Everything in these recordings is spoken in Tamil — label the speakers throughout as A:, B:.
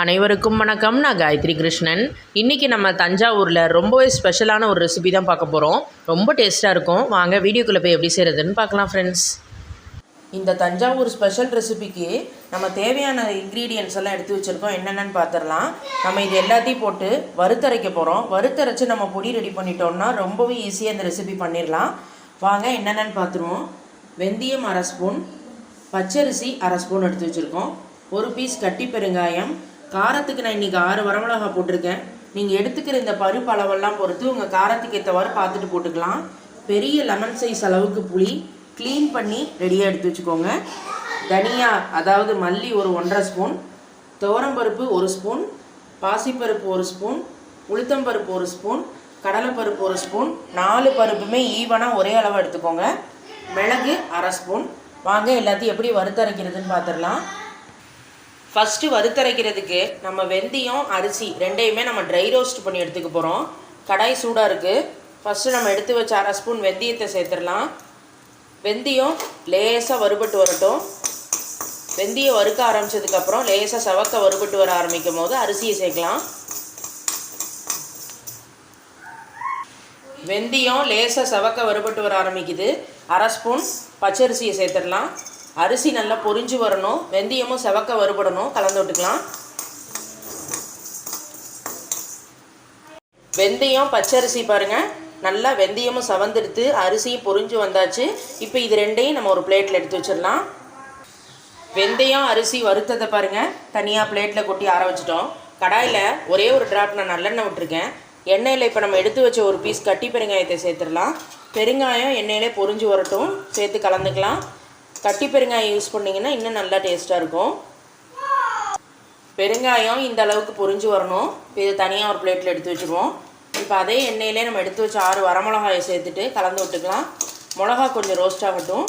A: அனைவருக்கும் வணக்கம். நான் காயத்ரி கிருஷ்ணன். இன்றைக்கி நம்ம தஞ்சாவூரில் ரொம்பவே ஸ்பெஷலான ஒரு ரெசிபி தான் பார்க்க போகிறோம் ரொம்ப டேஸ்ட்டாக இருக்கும். வாங்க வீடியோக்குள்ளே போய் எப்படி செய்கிறதுன்னு பார்க்கலாம் ஃப்ரெண்ட்ஸ் இந்த தஞ்சாவூர் ஸ்பெஷல் ரெசிபிக்கு நம்ம தேவையான இன்க்ரீடியன்ஸ் எல்லாம் எடுத்து வச்சுருக்கோம். என்னென்னு பார்த்துடலாம் நம்ம இது எல்லாத்தையும் போட்டு வறுத்தரைக்க போகிறோம் வறுத்தரைச்சு நம்ம பொடி ரெடி பண்ணிட்டோம்னா ரொம்பவே ஈஸியாக இந்த ரெசிபி பண்ணிடலாம். வாங்க என்னென்னு பார்த்துருவோம் வெந்தயம் அரை ஸ்பூன் பச்சரிசி அரை ஸ்பூன் எடுத்து வச்சுருக்கோம். ஒரு பீஸ் கட்டி பெருங்காயம் காரத்துக்கு நான் இன்றைக்கி ஆறு வரமிளகா போட்டிருக்கேன். நீங்கள் எடுத்துக்கிற இந்த பருப்பு அளவெல்லாம் பொறுத்து உங்கள் காரத்துக்கு ஏற்றவாறு பார்த்துட்டு போட்டுக்கலாம். பெரிய லெமன் சைஸ் அளவுக்கு புளி க்ளீன் பண்ணி ரெடியாக எடுத்து வச்சுக்கோங்க. தனியா அதாவது மல்லி ஒரு ஒன்றரை ஸ்பூன் துவரம்பருப்பு ஒரு ஸ்பூன் பாசிப்பருப்பு ஒரு ஸ்பூன் உளுத்தம்பருப்பு ஒரு ஸ்பூன் கடலைப்பருப்பு ஒரு ஸ்பூன் நாலு பருப்புமே ஈவனாக ஒரே அளவு எடுத்துக்கோங்க. மிளகு அரை ஸ்பூன். வாங்க எல்லாத்தையும் எப்படி வறுத்தரைக்கிறதுன்னு பார்த்துடலாம். ஃபஸ்ட்டு வறுத்தரைக்கிறதுக்கு நம்ம வெந்தயம் அரிசி ரெண்டையுமே நம்ம ட்ரை ரோஸ்ட் பண்ணி எடுத்துக்க போகிறோம் கடாய் சூடாக இருக்குது ஃபஸ்ட்டு நம்ம எடுத்து வச்ச அரை ஸ்பூன் வெந்தயத்தை சேர்த்துடலாம். வெந்தயம் லேசாக வறுபட்டு வரட்டும். வெந்தயம் வறுக்க ஆரம்பிச்சதுக்கப்புறம் லேசாக சவக்க வறுபட்டு வர ஆரம்பிக்கும் போது அரிசியை சேர்க்கலாம். வெந்தயம் லேசாக சவக்க வறுபட்டு வர ஆரம்பிக்குது. அரை ஸ்பூன் பச்சரிசியை சேர்த்துடலாம். அரிசி நல்லா பொரிஞ்சு வரணும். வெந்தயமும் செவக்க வறுபடணும். கலந்து விட்டுக்கலாம். வெந்தயம் பச்சரிசி பாருங்கள் நல்லா வெந்தயமும் சவந்தெடுத்து அரிசியும் பொரிஞ்சு வந்தாச்சு. இப்போ இது ரெண்டையும் நம்ம ஒரு பிளேட்டில் எடுத்து வச்சிடலாம். வெந்தயம் அரிசி வறுத்ததை பாருங்கள் தனியாக பிளேட்டில் கொட்டி ஆற வச்சிட்டோம். கடாயில் ஒரே ஒரு ட்ராப் நான் நல்லெண்ணெய் விட்டுருக்கேன். எண்ணெயில் இப்போ நம்ம எடுத்து வச்ச ஒரு பீஸ் கட்டி பெருங்காயத்தை சேர்த்துடலாம். பெருங்காயம் எண்ணெயிலே பொரிஞ்சு வரட்டும். சேர்த்து கலந்துக்கலாம். கட்டி பெருங்காயம் யூஸ் பண்ணிங்கன்னா இன்னும் நல்லா டேஸ்ட்டாக இருக்கும். பெருங்காயம் இந்த அளவுக்கு பொரிஞ்சு வரணும். இப்போ இதை தனியாக ஒரு பிளேட்டில் எடுத்து வச்சுருவோம். இப்போ அதே எண்ணெயிலே நம்ம எடுத்து வச்ச ஆறு வரமிளகாயை சேர்த்துட்டு கலந்து விட்டுக்கலாம். மிளகா கொஞ்சம் ரோஸ்ட் ஆகட்டும்.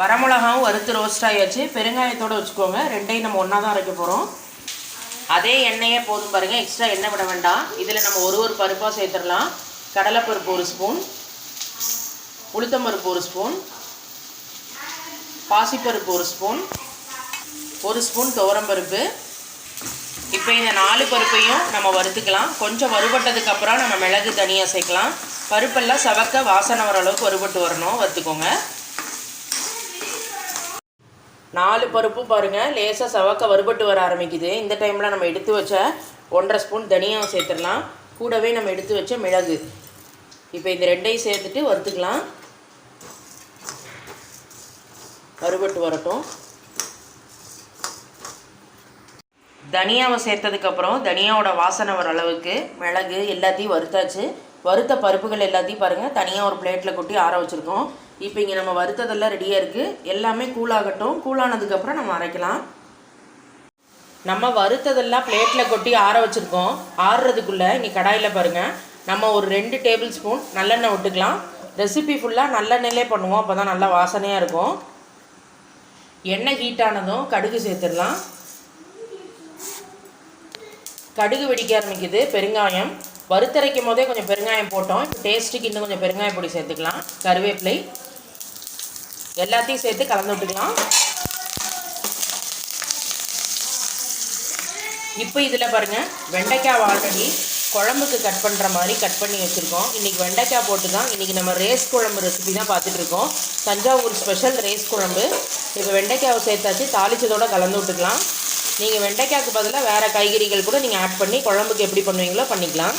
A: வரமிளகாவும் வறுத்து ரோஸ்ட் ஆகியாச்சு பெருங்காயத்தோடு வச்சுக்கோங்க. ரெண்டையும் நம்ம ஒன்றா தான் அரைக்க போகிறோம் அதே எண்ணெயே போதும் பாருங்கள் எக்ஸ்ட்ரா எண்ணெய் விட வேண்டாம். இதில் நம்ம ஒரு ஒரு பருப்பாக சேர்த்துடலாம். கடலைப்பருப்பு ஒரு ஸ்பூன் உளுத்தம்பருப்பு ஒரு ஸ்பூன் பாசிப்பருப்பு ஒரு ஸ்பூன் ஒரு ஸ்பூன் துவரம்பருப்பு. இப்போ இந்த நாலு பருப்பையும் நம்ம வறுத்துக்கலாம். கொஞ்சம் வறுபட்டதுக்கு அப்புறம் நம்ம மிளகு தனியாக சேர்க்கலாம் பருப்பெல்லாம் சவக்க வாசனை வர அளவுக்கு வறுபட்டு வரணும். வறுத்துக்கோங்க. நாலு பருப்பும் பாருங்கள் லேசாக சவக்க வறுபட்டு வர ஆரம்பிக்குது. இந்த டைமில் நம்ம எடுத்து வச்ச ஒன்றரை ஸ்பூன் தனியாக சேர்த்துடலாம். கூடவே நம்ம எடுத்து வச்ச மிளகு. இப்போ இந்த ரெண்டையும் சேர்த்துட்டு வறுத்துக்கலாம். வறுபட்டு வரட்டும். தனியாவை சேர்த்ததுக்கப்புறம் தனியாவோட வாசனை வர அளவுக்கு மிளகு எல்லாத்தையும் வறுத்தாச்சு. வறுத்த பருப்புகள் எல்லாத்தையும் பாருங்கள் தனியாக ஒரு பிளேட்டில் கொட்டி ஆற வச்சுருக்கோம். இப்போ இங்கே நம்ம வறுத்ததெல்லாம் ரெடியாக இருக்குது எல்லாமே கூலாகட்டும் கூலானதுக்கப்புறம் நம்ம அரைக்கலாம். நம்ம வறுத்ததெல்லாம் பிளேட்டில் கொட்டி ஆற வச்சுருக்கோம். ஆறுறதுக்குள்ளே இங்கே கடாயில் பாருங்கள் நம்ம ஒரு ரெண்டு டேபிள் ஸ்பூன் நல்லெண்ணெய் விட்டுக்கலாம். ரெசிபி ஃபுல்லாக நல்லெண்ணெயிலே பண்ணுவோம். அப்போ தான் நல்லா வாசனையாக இருக்கும். எண்ணெய் ஹீட் ஆனதும் கடுகு சேர்த்துடலாம். கடுகு வெடிக்க ஆரம்பிக்குது பெருங்காயம். வறுத்தரைக்கும் போதே கொஞ்சம் பெருங்காயம் போட்டோம். இப்போ டேஸ்ட்டுக்கு இன்னும் கொஞ்சம் பெருங்காய பொடி சேர்த்துக்கலாம். கருவேப்பிலை. எல்லாத்தையும் சேர்த்து கலந்து விட்டுக்கலாம். இப்போ இதில் பாருங்கள் வெண்டைக்காய் ஆல்ரெடி குழம்புக்கு கட் பண்ணுற மாதிரி கட் பண்ணி வச்சுருக்கோம். இன்றைக்கி வெண்டைக்காய் போட்டு தான் இன்றைக்கி நம்ம ரேஸ் குழம்பு ரெசிபி தான் பார்த்துட்ருக்கோம் தஞ்சாவூர் ஸ்பெஷல் ரேஸ் குழம்பு. இப்போ வெண்டைக்காவை சேர்த்தாச்சு. தாளிச்சதோடு கலந்து விட்டுக்கலாம். நீங்கள் வெண்டைக்காய்க்கு பதிலாக வேறு காய்கறிகள் கூட நீங்கள் ஆட் பண்ணி குழம்புக்கு எப்படி பண்ணுவீங்களோ பண்ணிக்கலாம்.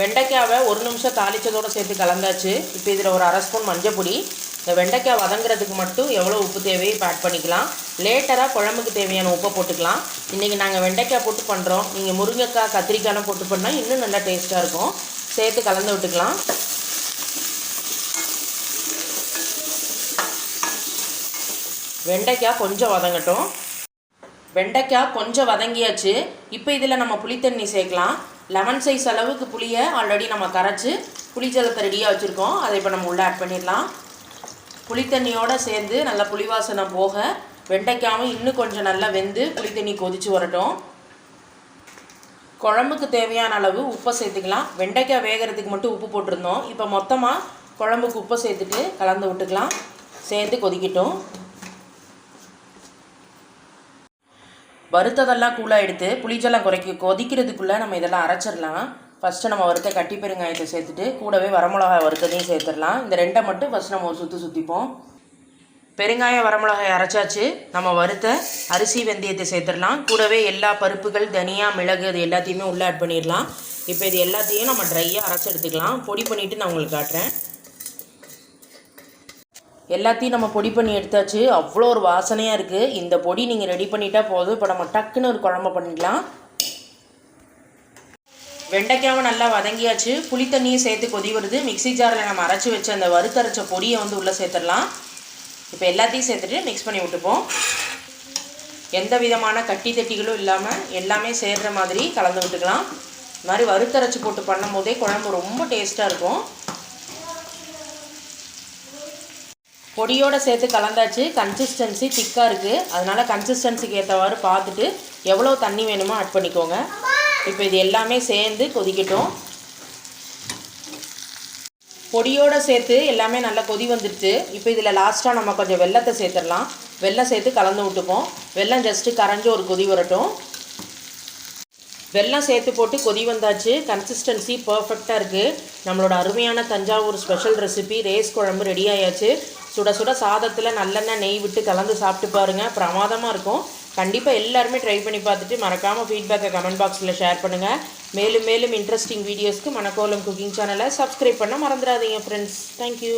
A: வெண்டைக்காவை ஒரு நிமிஷம் தாளித்ததோடு சேர்த்து கலந்தாச்சு. இப்போ இதில் ஒரு அரை ஸ்பூன் மஞ்சள் பொடி இந்த வெண்டைக்காய் வதங்குறதுக்கு மட்டும் எவ்வளோ உப்பு தேவையோ இப்போ ஆட் பண்ணிக்கலாம். லேட்டராக குழம்புக்கு தேவையான உப்பை போட்டுக்கலாம். இன்றைக்கி நாங்கள் வெண்டைக்காய் போட்டு பண்ணுறோம் நீங்கள் முருங்கைக்காய் கத்திரிக்காய்லாம் போட்டு பண்ணால் இன்னும் நல்லா டேஸ்ட்டாக இருக்கும். சேர்த்து கலந்து விட்டுக்கலாம். வெண்டைக்காய் கொஞ்சம் வதங்கட்டும். வெண்டைக்காய் கொஞ்சம் வதங்கியாச்சு. இப்போ இதில் நம்ம புளித்தண்ணி சேர்க்கலாம். லெமன் சைஸ் அளவுக்கு புளியை ஆல்ரெடி நம்ம கரைச்சி புளிச்சலத்தை ரெடியாக வச்சுருக்கோம். அதை இப்போ நம்ம உள்ளே ஆட் பண்ணிடலாம். புளித்தண்ணியோடு சேர்ந்து நல்லா புளிவாசனை போக வெண்டைக்காயும் இன்னும் கொஞ்சம் நல்லா வெந்து புளித்தண்ணி கொதித்து வரட்டும். குழம்புக்கு தேவையான அளவு உப்பை சேர்த்துக்கலாம். வெண்டைக்காய் வேகிறதுக்கு மட்டும் உப்பு போட்டிருந்தோம். இப்போ மொத்தமாக குழம்புக்கு உப்பை சேர்த்துட்டு கலந்து விட்டுக்கலாம். சேர்ந்து கொதிக்கட்டும். வறுத்ததெல்லாம் கூலாக எடுத்து புளிச்செல்லாம் குறைக்க கொதிக்கிறதுக்குள்ளே நம்ம இதெல்லாம் அரைச்சிடலாம். ஃபஸ்ட்டு நம்ம வறுத்த கட்டி பெருங்காயத்தை சேர்த்துட்டு கூடவே வரமிளகாய் வறுத்ததையும் சேர்த்துடலாம். இந்த ரெண்டை மட்டும் ஃபஸ்ட் நம்ம சுற்றி சுற்றிப்போம் பெருங்காயம் வரமிளகாய் அரைச்சாச்சு. நம்ம வறுத்த அரிசி வெந்தயத்தை சேர்த்துடலாம். கூடவே எல்லா பருப்புகள் தனியா மிளகு அது எல்லாத்தையுமே உள்ளே ஆட் பண்ணிடலாம். இப்போ இது எல்லாத்தையும் நம்ம ட்ரையாக அரைச்சி எடுத்துக்கலாம். பொடி பண்ணிவிட்டு நான் உங்களுக்கு காட்டுறேன். எல்லாத்தையும் நம்ம பொடி பண்ணி எடுத்தாச்சு. அவ்வளோ ஒரு வாசனையாக இருக்குது இந்த பொடி நீங்கள் ரெடி பண்ணிட்டா போதும். இப்போ நம்ம டக்குன்னு ஒரு குழம்பு பண்ணிக்கலாம் வெண்டைக்காவை நல்லா வதங்கியாச்சு. புளி தண்ணியும் சேர்த்து கொதி வருது மிக்ஸி ஜாரில் நம்ம அரைச்சி வச்ச அந்த வறுத்தரைச்ச பொடியை வந்து உள்ளே சேர்த்துடலாம். இப்போ எல்லாத்தையும் சேர்த்துட்டு மிக்ஸ் பண்ணி விட்டுப்போம். எந்த விதமான கட்டி தட்டிகளும் இல்லாமல் எல்லாமே சேர்கிற மாதிரி கலந்து விட்டுக்கலாம். இது மாதிரி வறுத்தரைச்சி போட்டு பண்ணும் போதே குழம்பு ரொம்ப டேஸ்ட்டாக இருக்கும். பொடியோடு சேர்த்து கலந்தாச்சு. கன்சிஸ்டன்சி திக்காக இருக்குது அதனால் கன்சிஸ்டன்சிக்கு ஏற்றவாறு பார்த்துட்டு எவ்வளோ தண்ணி வேணுமோ ஆட் பண்ணிக்கோங்க. இப்போ இது எல்லாமே சேர்ந்து கொதிக்கட்டும். பொடியோடு சேர்த்து எல்லாமே நல்லா கொதி வந்துடுச்சு இப்போ இதில் லாஸ்ட்டாக நம்ம கொஞ்சம் வெள்ளத்தை சேர்த்துடலாம். வெள்ளம் சேர்த்து கலந்து விட்டுப்போம். வெள்ளம் ஜஸ்ட்டு கரைஞ்சி ஒரு கொதி வரட்டும். வெல்லம் சேர்த்து போட்டு கொதி வந்தாச்சு. கன்சிஸ்டன்சி பர்ஃபெக்டாக இருக்குது நம்மளோட அருமையான தஞ்சாவூர் ஸ்பெஷல் ரெசிபி ரேஸ் குழம்பு ரெடி ஆயாச்சு. சுட சுட சாதத்தில் நல்லெண்ணெய் நெய் விட்டு கலந்து சாப்பிட்டு பாருங்கள் பிரமாதமாக இருக்கும். கண்டிப்பாக எல்லாருமே ட்ரை பண்ணி பார்த்துட்டு மறக்காமல் ஃபீட்பேக்கை கமெண்ட் பாக்ஸில் ஷேர் பண்ணுங்கள் மேலும் மேலும் இன்ட்ரெஸ்டிங் வீடியோஸ்க்கு மணக்கோலம் குக்கிங் சேனலை சப்ஸ்கிரைப் பண்ண மறந்துடாதீங்க ஃப்ரெண்ட்ஸ் தேங்க்யூ